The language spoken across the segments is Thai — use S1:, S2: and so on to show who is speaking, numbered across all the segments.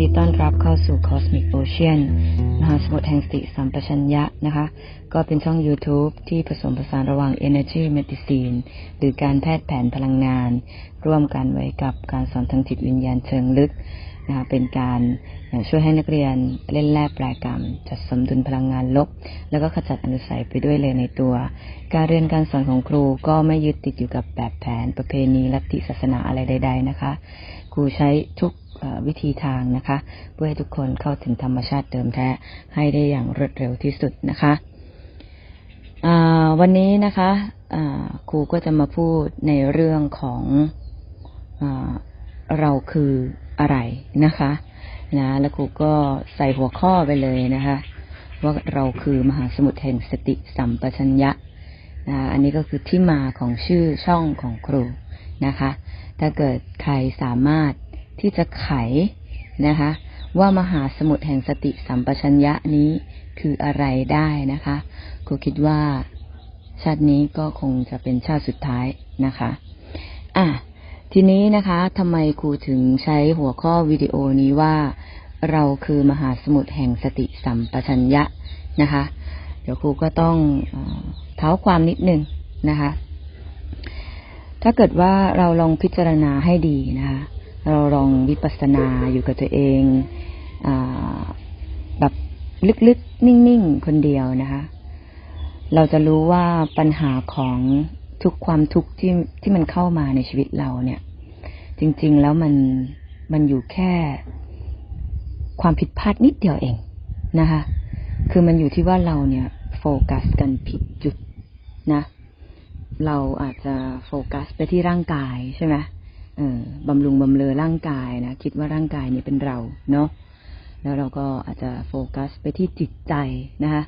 S1: ดีต้อนรับเข้าสู่ Cosmic Ocean มหาสมุทรแห่งสติสัมปชัญญะนะคะ ก็เป็นช่อง YouTube ที่ผสมผสานระหว่าง Energy Medicine หรือการแพทย์แผนพลังงาน ร่วมกันไว้กับการสอนทางจิตวิญญาณเชิงลึกนะคะเป็นการช่วยให้นักเรียนเล่นแร่ปลายกรรม จัดสมดุลพลังงานลบ แล้วก็ขจัดอนุสัยไปด้วยเลยในตัว การเรียนการสอนของครูก็ไม่ยึดติดอยู่กับแบบแผนประเพณีลัทธิศาสนาอะไรใด ๆ นะคะ ครูใช้ทุก วิธีทางนะคะ เพื่อให้ทุกคนเข้าถึงธรรมชาติเดิมแท้ให้ได้อย่างรวดเร็วที่สุดนะคะวันนี้นะคะครูก็จะมาพูดในเรื่องของอเราคืออะไรนะคะนะแล้วครูก็ใส่หัวข้อไปเลยนะคะ ว่าเราคือมหาสมุทรแห่งสติสัมปชัญญะนะอันนี้ก็คือที่มาของชื่อช่องของครูนะคะ ถ้าเกิดใครสามารถ ที่จะไขนะคะ ว่ามหาสมุทรแห่งสติสัมปชัญญะนี้คืออะไรได้นะคะครูคิดว่าชาตินี้ก็คงจะเป็นชาติสุดท้ายนะคะ อะ ทีนี้นะคะทำไมครูถึงใช้หัวข้อวิดีโอนี้ว่า เราคือมหาสมุทรแห่งสติสัมปชัญญะนะคะ เดี๋ยวครูก็ต้องเท้าความนิดนึงนะคะ ถ้าเกิดว่าเราลองพิจารณาให้ดีนะคะ เราลองวิปัสสนาอยู่กับตัวเองอแบบลึกๆ นิ่งๆ คนเดียวนะคะ เราจะรู้ว่าปัญหาของทุกความทุกข์ที่ที่มันเข้ามาในชีวิตเราเนี่ย จริง ๆ แล้วมันมันอยู่แค่ความผิดพลาดนิดเดียวเองนะคะ คือมันอยู่ที่ว่าเราเนี่ย โฟกัสกันผิดจุดนะ เราอาจจะโฟกัสไปที่ร่างกายใช่ไหม เออบำรุงบำเรอร่างกายนะคิดว่าร่างกายนี้เป็นเราเนาะแล้วเราก็อาจจะโฟกัสไปที่จิตใจนะคะ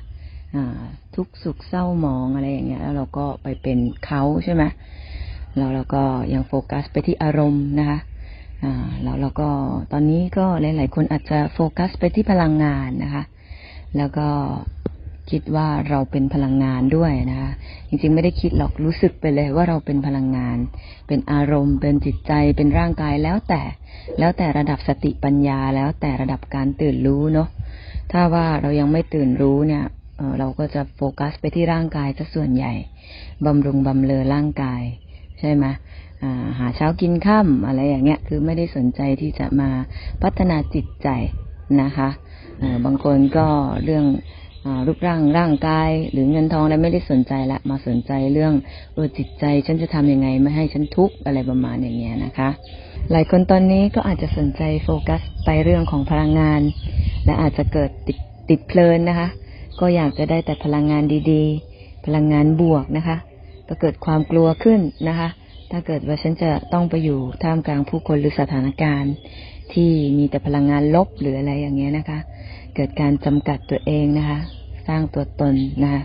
S1: ทุกสุขเศร้าหมองอะไรอย่างเงี้ย แล้วเราก็ไปเป็นเขาใช่ไหมแล้วเราก็ยังโฟกัสไปที่อารมณ์นะคะแล้วเราก็ตอนนี้ก็หลาย ๆ คนอาจจะโฟกัสไปที่พลังงานนะคะ แล้วก็ คิดว่าเราเป็นพลังงานด้วยนะคะจริงๆไม่ได้คิดหรอกรู้สึกไปเลยว่าเราเป็นพลังงาน เป็นอารมณ์ เป็นจิตใจ เป็นร่างกายแล้วแต่ แล้วแต่ระดับสติปัญญาแล้วแต่ระดับการตื่นรู้เนาะถ้าว่าเรายังไม่ตื่นรู้เนี่ยเราก็จะโฟกัสไปที่ร่างกายซะส่วนใหญ่บำรุงบำเรอร่างกาย ใช่ไหมหาเช้ากินข้าอะไรอย่างเงี้ย คือไม่ได้สนใจที่จะมาพัฒนาจิตใจนะคะบางคนก็เรื่อง รูปร่างร่างกาย หรือเงินทองอะไรไม่ได้สนใจละมาสนใจเรื่องเออจิตใจ ฉันจะทำยังไงไม่ให้ฉันทุกข์อะไรประมาณอย่างเงี้ยนะคะ หลายคนตอนนี้ก็อาจจะสนใจโฟกัสไปเรื่องของพลังงาน และอาจจะเกิดติดติดเพลินนะคะ ก็อยากจะได้แต่พลังงานดีๆ พลังงานบวกนะคะก็เกิดความกลัวขึ้นนะคะ ถ้าเกิดว่าฉันจะต้องไปอยู่ท่ามกลางผู้คนหรือสถานการณ์ ที่มีแต่พลังงานลบหรืออะไรอย่างเงี้ยนะคะ เกิดการจำกัดตัวเองนะคะ สร้างตัวตนนะคะ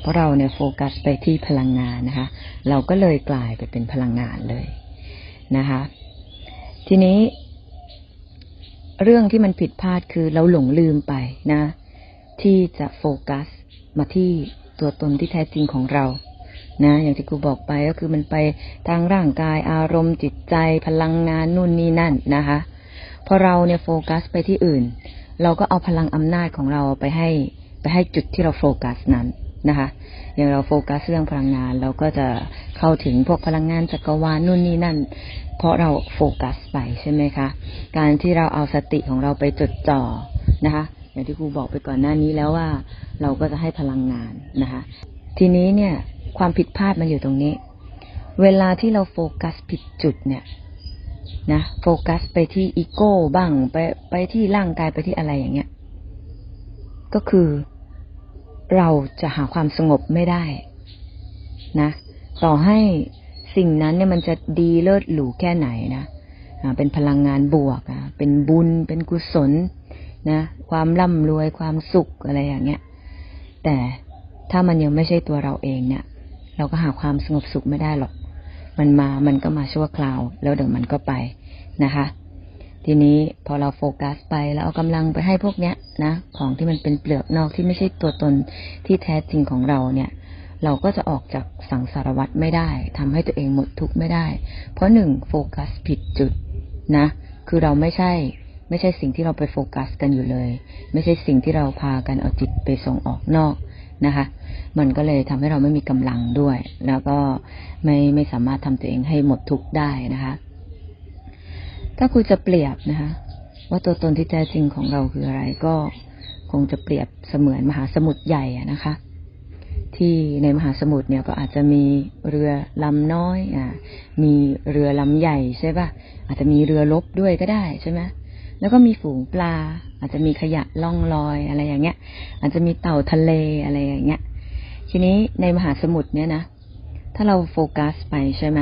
S1: เพราะเราเนี่ยโฟกัสไปที่พลังงานนะคะ เราก็เลยกลายไปเป็นพลังงานเลยนะคะ ทีนี้ เรื่องที่มันผิดพลาดคือเราหลงลืมไปนะ ที่จะโฟกัสมาที่ตัวตนที่แท้จริงของเรานะ อย่างที่ครูบอกไปก็คือมันไปทางร่างกายอารมณ์จิตใจพลังงานนู่นนี่นั่นนะคะ พอเราเนี่ยโฟกัสไปที่อื่น เราก็เอาพลังอำนาจของเราไปให้ไปให้จุดที่เราโฟกัสนั้นนะคะ อย่างเราโฟกัสเรื่องพลังงาน เราก็จะเข้าถึงพวกพลังงานจักรวาลนู่นนี่นั่น เพราะเราโฟกัสไปใช่ไหมคะ การที่เราเอาสติของเราไปจดจ่อนะคะ อย่างที่ครูบอกไปก่อนหน้านี้แล้วว่าเราก็จะให้พลังงานนะคะ ทีนี้เนี่ยความผิดพลาดมันอยู่ตรงนี้ เวลาที่เราโฟกัสผิดจุดเนี่ย นะโฟกัสไปที่อีโก้บ้างไปไปที่ร่างกายไปที่อะไรอย่างเงี้ย ก็คือเราจะหาความสงบไม่ได้ นะ ต่อให้สิ่งนั้นเนี่ยมันจะดีเลิศหรูแค่ไหนนะเป็นพลังงานบวกเป็นบุญ เป็นกุศล นะ ความร่ำรวย ความสุขอะไรอย่างเงี้ย แต่ถ้ามันยังไม่ใช่ตัวเราเองเนี่ย เราก็หาความสงบสุขไม่ได้หรอก มันมามันก็มาชั่วคราว แล้วเดี๋ยวมันก็ไปนะคะ ทีนี้พอเราโฟกัสไปแล้วเอากำลังไปให้พวกเนี้ยนะ ของที่มันเป็นเปลือกนอกที่ไม่ใช่ตัวตนที่แท้จริงของเราเนี่ย เราก็จะออกจากสังสารวัตรไม่ได้ทำให้ตัวเองหมดทุกข์ไม่ได้ เพราะหนึ่งโฟกัสผิดจุดนะ คือเราไม่ใช่ไไม่ใช่สิ่งที่เราไปโฟกัสกันอยู่เลย ไม่ใช่สิ่งที่เราพากันเอาจิตไปส่งออกนอก นะคะ มันก็เลยทำให้เราไม่มีกำลังด้วย แล้วก็ไม่ไม่สามารถทำตัวเองให้หมดทุกข์ได้นะคะ ถ้าคุณจะเปรียบนะคะ ว่าตัวตนที่แท้จริงของเราคืออะไรก็คงจะเปรียบเสมือนมหาสมุทรใหญ่นะคะ ที่ในมหาสมุทรเนี่ยก็อาจจะมีเรือลำน้อยอ่ามีเรือลำใหญ่ใช่ป่ะอาจจะมีเรือลบด้วยก็ได้ใช่ไหม แล้วก็มีฝูงปลา อาจจะมีขยะล่องลอยอะไรอย่างเงี้ย อาจจะมีเต่าทะเลอะไรอย่างเงี้ย ทีนี้ในมหาสมุทรเนี่ยนะ ถ้าเราโฟกัสไปใช่ไหม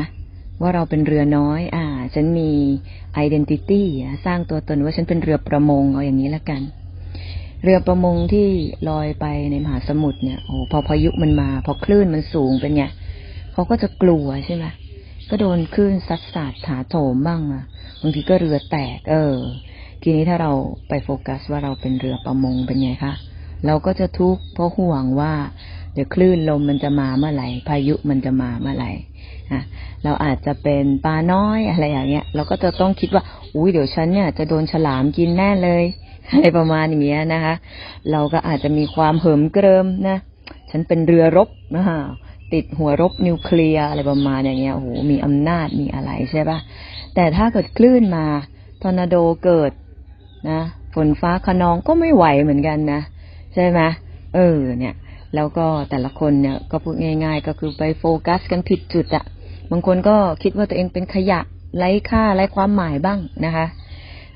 S1: ว่าเราเป็นเรือน้อย อ่า ฉันมี identity อะสร้างตัวตนว่าฉันเป็นเรือประมงเอาอย่างนี้ละกัน เรือประมงที่ลอยไปในมหาสมุทรเนี่ย โอ้พอพายุมันมา พอคลื่นมันสูงเป็นไงเขาก็จะกลัวใช่ไหมก็โดนคลื่นซัดสาดถาโถมบ้างอะบางทีก็เรือแตก เออ ทีนี้ถ้าเราไปโฟกัสว่าเราเป็นเรือประมงเป็นไงคะ เราก็จะทุกข์เพราะห่วงว่า เดี๋ยวคลื่นลมมันจะมาเมื่อไหร่ พายุมันจะมาเมื่อไหร่ะเราอาจจะเป็นปลาน้อยอะไรอย่างเงี้ย เราก็จะต้องคิดว่า อุ้ยเดี๋ยวฉันเนี่ยจะโดนฉลามกินแน่เลยอะไรประมาณอย่างเงี้ยนะคะ เราก็อาจจะมีความเหิมเกริมนะ ฉันเป็นเรือรบนะฮะติดหัวรบนิวเคลียร์อะไรประมาณอย่างเงี้ยโอ้โหมีอำนาจมีอะไรใช่ปะแต่ถ้าเกิดคลื่นมาทอร์นาโดเกิด นะฝนฟ้าขนองก็ไม่ไหวเหมือนกันนะใช่ไหมเออ เนี่ย แล้วก็แต่ละคนเนี่ยก็พูดง่าย ๆ ก็คือไปโฟกัสกันผิดจุดอะบางคนก็คิดว่าตัวเองเป็นขยะไร้ค่าไร้ความหมายบ้างนะคะ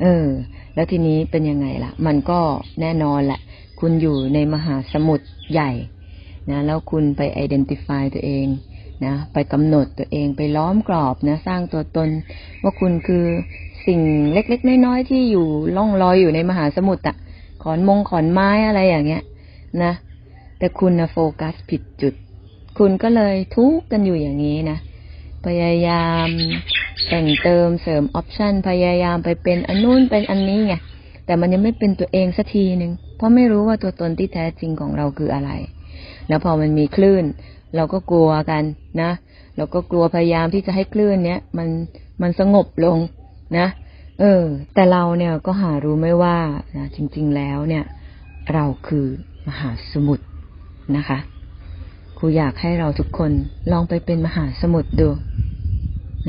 S1: เออ แล้วทีนี้เป็นยังไงล่ะ มันก็แน่นอนแหละ คุณอยู่ในมหาสมุทรใหญ่นะแล้วคุณไป identify ตัวเองนะ ไปกำหนดตัวเองไปล้อมกรอบนะ สร้างตัวตน ว่าคุณคือ สิ่งเล็กๆน้อยๆที่อยู่ล่องลอยอยู่ในมหาสมุทรอะขอนมงขอนไม้อะไรอย่างเงี้ย นะ แต่คุณนะโฟกัสผิดจุด คุณก็เลยทุกข์กันอยู่อย่างนี้นะพยายามแต่งเติมเสริมออปชันพยายามไปเป็นอันนู้นเป็นอันนี้ไงแต่มันยังไม่เป็นตัวเองสักทีหนึ่งเพราะไม่รู้ว่าตัวตนที่แท้จริงของเราคืออะไร แล้วพอมันมีคลื่น เราก็กลัวกันนะ เราก็กลัวพยายามที่จะให้คลื่นเนี้ยมันมันสงบลง นะ เออ แต่เราเนี่ยก็หารู้ไม่ว่านะจริง ๆ แล้วเนี่ย เราคือมหาสมุทรนะคะครูอยากให้เราทุกคนลองไปเป็นมหาสมุทรดู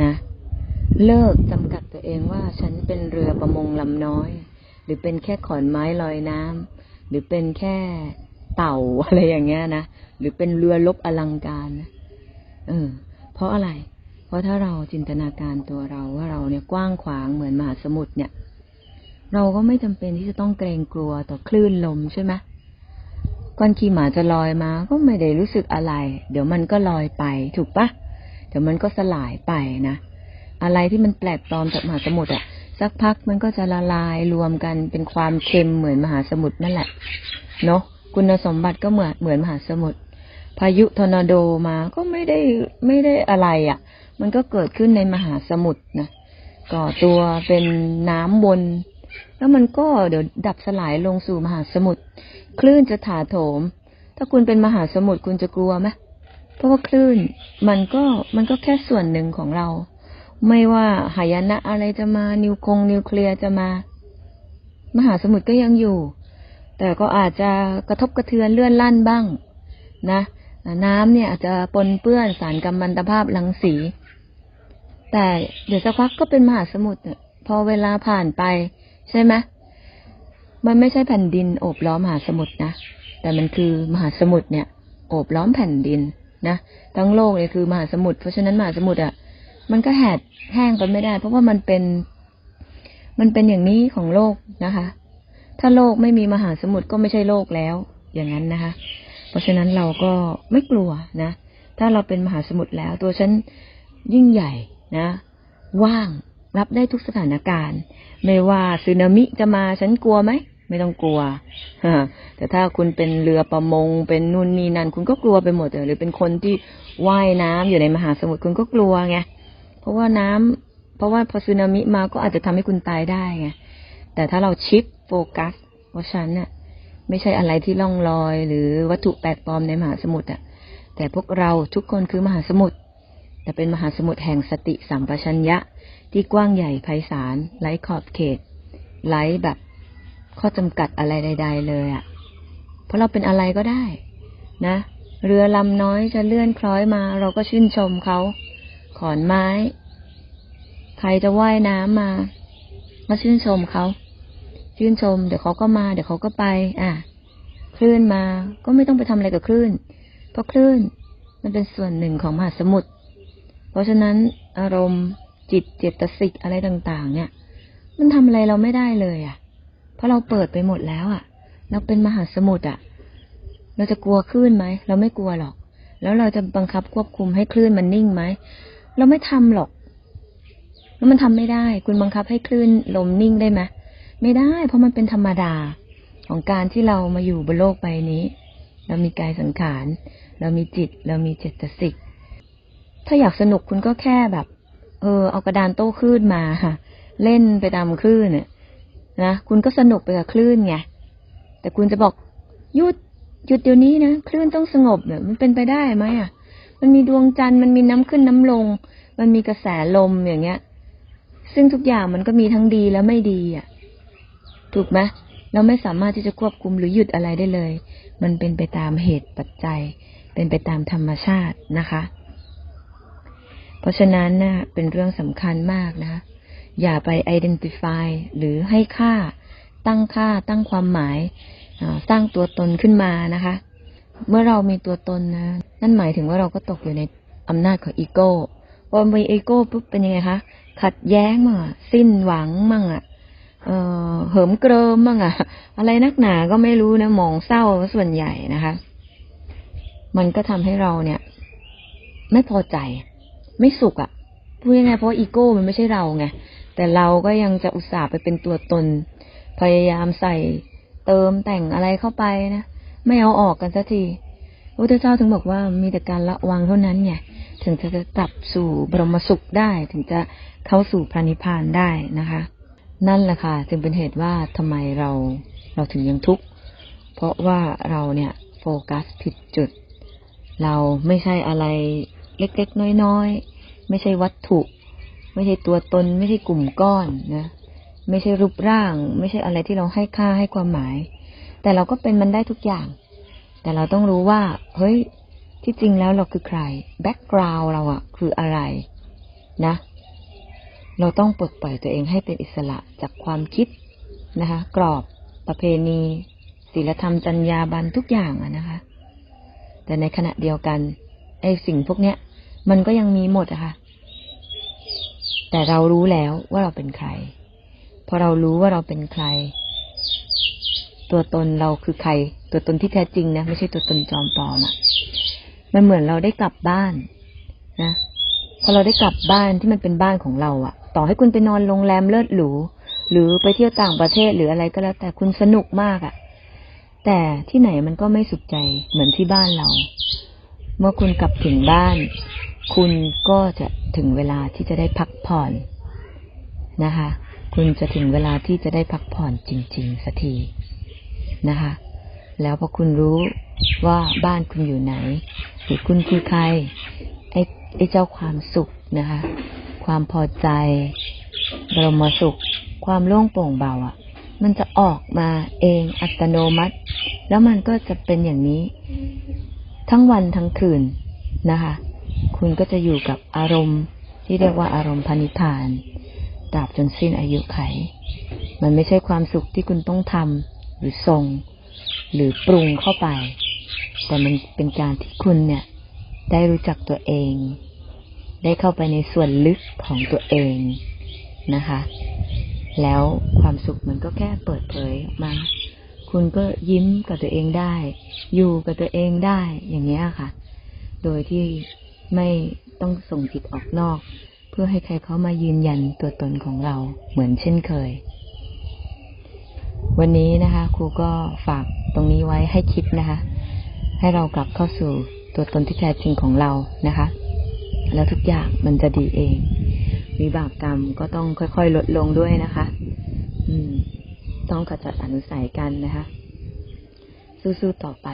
S1: นะ เลิกจำกัดตัวเองว่าฉันเป็นเรือประมงลำน้อย หรือเป็นแค่ขอนไม้ลอยน้ำหรือเป็นแค่เต่าอะไรอย่างเงี้ยนะ หรือเป็นเรือลบอลังการนะเออเพราะอะไร เพราะถ้าเราจินตนาการตัวเราว่าเราเนี่ยกว้างขวางเหมือนมหาสมุทรเนี่ย เราก็ไม่จำเป็นที่จะต้องเกรงกลัวต่อคลื่นลมใช่ไหมก้อนขี้หมาจะลอยมาก็ไม่ได้รู้สึกอะไร เดี๋ยวมันก็ลอยไปถูกปะเดี๋ยวมันก็สลายไปนะ อะไรที่มันแปลกปลอมจากมหาสมุทรอะสักพักมันก็จะละลายรวมกันเป็นความเค็มเหมือนมหาสมุทรนั่นแหละเนาะคุณสมบัติก็เหมือนเหมือนมหาสมุทรพายุทอร์นาโดมาก็ไม่ได้ไม่ได้อะไรอะ่ะ มันก็เกิดขึ้นในมหาสมุทรนะก่อตัวเป็นน้ำวน แล้วมันก็เดี๋ยวดับสลายลงสู่มหาสมุทรคลื่นจะถาโถม ถ้าคุณเป็นมหาสมุทรคุณจะกลัวไหมเพราะว่าคลื่นมันก็มันก็แค่ส่วนหนึ่งของเรา ไม่ว่าหายนะอะไรจะมานิวคงนิวเคลียร์จะมา มหาสมุทรก็ยังอยู่ แต่ก็อาจจะกระทบกระเทือนเลื่อนลั่นบ้าง นะ น้ำเนี่ยอาจจะปนเปื้อนสารกัมมันตภาพรังสี แต่เดี๋ยวสักพักก็เป็นมหาสมุทรพอเวลาผ่านไป ใช่ไหมมันไม่ใช่แผ่นดินโอบล้อมมหาสมุทรนะ แต่มันคือมหาสมุทรเนี่ย โอบล้อมแผ่นดินนะทั้งโลกเนี่ยคือมหาสมุทรเพราะฉะนั้นมหาสมุทรอะ มันก็แหดแห้งไปไม่ได้ เพราะว่ามันเป็น มันเป็นอย่างนี้ของโลกนะคะ ถ้าโลกไม่มีมหาสมุทรก็ไม่ใช่โลกแล้ว อย่างนั้นนะคะ เพราะฉะนั้นเราก็ไม่กลัวนะ ถ้าเราเป็นมหาสมุทรแล้ว ตัวฉันยิ่งใหญ่ นะ ว่างรับได้ทุกสถานการณ์ ไม่ว่าสึนามิจะมาฉันกลัวไหมไม่ต้องกลัวแต่ถ้าคุณเป็นเรือประมง เป็นนู่นนี่นั่นคุณก็กลัวไปหมดเลยหรือเป็นคนที่ว่ายน้ำอยู่ในมหาสมุทรคุณก็กลัวไงเพราะว่าน้ำเพราะว่าพอสึนามิมาก็อาจจะทำให้คุณตายได้ไงแต่ถ้าเราชิปโฟกัสว่าฉันเนี่ยไม่ใช่อะไรที่ล่องลอย หรือวัตถุแปลกปลอมในมหาสมุทรอะ แต่พวกเราทุกคนคือมหาสมุทร แต่เป็นมหาสมุทรแห่งสติสัมปชัญญะที่กว้างใหญ่ไพศาลไร้ขอบเขตไร้แบบ ข้อจำกัดอะไรใด ๆ เลยอะ่ะ เพราะเราเป็นอะไรก็ได้ นะ เรือลำน้อยจะเลื่อนคล้อยมา เราก็ชื่นชมเขาขอนไม้ ใครจะว่ายน้ำมามาชื่นชมเขาชื่นชม เดี๋ยวเขาก็มา เดี๋ยวเขาก็ไป อะคลื่นมาก็ไม่ต้องไปทำอะไรกับคลื่น เพราะคลื่น มันเป็นส่วนหนึ่งของมหาสมุทร ราะฉะนั้นอารมณ์จิตเจตสิกอะไรต่าง ๆ เนี่ย มันทำอะไรเราไม่ได้เลยอะ เพราะเราเปิดไปหมดแล้วอะ เราเป็นมหาสมุทรอะ เราจะกลัวคลื่นไหมเราไม่กลัวหรอก แล้วเราจะบังคับควบคุมให้คลื่นมันนิ่งไหมเราไม่ทำหรอกแล้วมันทำไม่ได้ คุณบังคับให้คลื่นลมนิ่งได้ไหมไม่ได้ เพราะมันเป็นธรรมดาของการที่เรามาอยู่บนโลกใบนี้ เรามีกายสังขาร เรามีจิต เรามีเจตสิก ถ้าอยากสนุกคุณก็แค่แบบ เออ เอากระดานโต้คลื่นมาค่ะ เล่นไปตามคลื่นเนี่ยนะคุณก็สนุกไปกับคลื่นไงแต่คุณจะบอกหยุดหยุดเดี๋ยวนี้นะคลื่นต้องสงบเนี่ยมันเป็นไปได้ไหมอะ มันมีดวงจันทร์มันมีน้ำขึ้นน้ำลง มันมีกระแสลมอย่างเงี้ย ซึ่งทุกอย่างมันก็มีทั้งดีและไม่ดีอะ ถูกไหมเราไม่สามารถที่จะควบคุมหรือหยุดอะไรได้เลย มันเป็นไปตามเหตุปัจจัย เป็นไปตามธรรมชาตินะคะ เพราะฉะนั้นนะเป็นเรื่องสำคัญมากนะ อย่าไป identify หรือให้ค่า ตั้งค่า ตั้งความหมาย สร้างตัวตนขึ้นมานะคะ เมื่อเรามีตัวตนนะ นั่นหมายถึงว่าเราก็ตกอยู่ในอำนาจของอีโก้พอมีอีโก้ปุ๊บเป็นยังไงคะ ขัดแย้งมั่งสิ้นหวังมั่งอะเออเหิมเกริมมั่งอะอะไรนักหนาก็ไม่รู้นะมองเศร้าส่วนใหญ่นะคะ มันก็ทำให้เราเนี่ย ไม่พอใจ ไม่สุขอะพูดยังไงเพราะอีโก้มันไม่ใช่เราไงแต่เราก็ยังจะอุตส่าห์ไปเป็นตัวตน พยายามใส่เติมแต่งอะไรเข้าไปนะไม่เอาออกกันสักทีพระเจ้าถึงบอกว่ามีแต่การละวังเท่านั้นไงถึงจะกลับสู่บรมสุขได้ ถึงจะเข้าสู่พระนิพพานได้นะคะ นั่นแหละค่ะจึงเป็นเหตุว่าทำไมเราเราถึงยังทุกข์เพราะว่าเราเนี่ยโฟกัสผิดจุด เราไม่ใช่อะไร เล็กๆน้อยๆ ไม่ใช่วัตถุ ไม่ใช่ตัวตน ไม่ใช่กลุ่มก้อนนะ ไม่ใช่รูปร่าง ไม่ใช่อะไรที่เราให้ค่าให้ความหมาย แต่เราก็เป็นมันได้ทุกอย่าง แต่เราต้องรู้ว่า เฮ้ย ที่จริงแล้วเราคือใคร แบ็กกราวเราอะคืออะไรนะ เราต้องปลดปล่อยตัวเองให้เป็นอิสระจากความคิดนะคะ กรอบประเพณีศีลธรรมจัญญาบันทุกอย่างอะนะคะ แต่ในขณะเดียวกันไอ้สิ่งพวกเนี้ย มันก็ยังมีหมดอะคะ่ะ แต่เรารู้แล้วว่าเราเป็นใคร พอเรารู้ว่าเราเป็นใคร ตัวตนเราคือใคร ตัวตนที่แท้จริงนะ ไม่ใช่ตัวตนจอมปลอมอะมันเหมือนเราได้กลับบ้านนะพอเราได้กลับบ้านที่มันเป็นบ้านของเราอะต่อให้คุณไปนอนโรงแรมเลิศหรูหรือไปเที่ยวต่างประเทศหรืออะไรก็แล้ว แต่คุณสนุกมากอะแต่ที่ไหนมันก็ไม่สุขใจเหมือนที่บ้านเรา เมื่อคุณกลับถึงบ้าน คุณก็จะถึงเวลาที่จะได้พักผ่อนนะคะ คุณจะถึงเวลาที่จะได้พักผ่อนจริง ๆสักทีนะคะ แล้วพอคุณรู้ว่าบ้านคุณอยู่ไหนหรือคุณคือใครไอ้ไอ้เจ้าความสุขนะคะ ความพอใจบรมสุข ความโล่งโปร่งเบาอะ่ะ มันจะออกมาเองอัตโนมัติ แล้วมันก็จะเป็นอย่างนี้ ทั้งวันทั้งคืนนะคะ คุณก็จะอยู่กับอารมณ์ที่เรียกว่าอารมณ์พนิพานตราบจนสิ้นอายุไข มันไม่ใช่ความสุขที่คุณต้องทำหรือทรง หรือปรุงเข้าไป แต่มันเป็นการที่คุณเนี่ย ได้รู้จักตัวเอง ได้เข้าไปในส่วนลึกของตัวเองนะคะ แล้วความสุขมันก็แค่เปิดเผยมา คุณก็ยิ้มกับตัวเองได้ อยู่กับตัวเองได้อย่างนี้ค่ะ โดยที่ ไม่ต้องส่งจิตออกนอก เพื่อให้ใครเขามายืนยันตัวตนของเราเหมือนเช่นเคย วันนี้นะคะ ครูก็ฝากตรงนี้ไว้ให้คิดนะคะ ให้เรากลับเข้าสู่ตัวตนที่แท้จริงของเรานะคะ แล้วทุกอย่างมันจะดีเองวิบากกรรมก็ต้องค่อยๆ ลดลงด้วยนะคะ อืม ต้องขจัดอนุสัยกันนะคะ สู้ๆ ต่อไป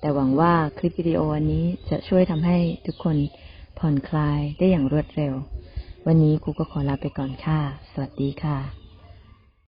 S1: แต่หวังว่าคลิปวิดีโออันนี้จะช่วยทำให้ทุกคนผ่อนคลายได้อย่างรวดเร็ว วันนี้ครูก็ขอลาไปก่อนค่ะ สวัสดีค่ะ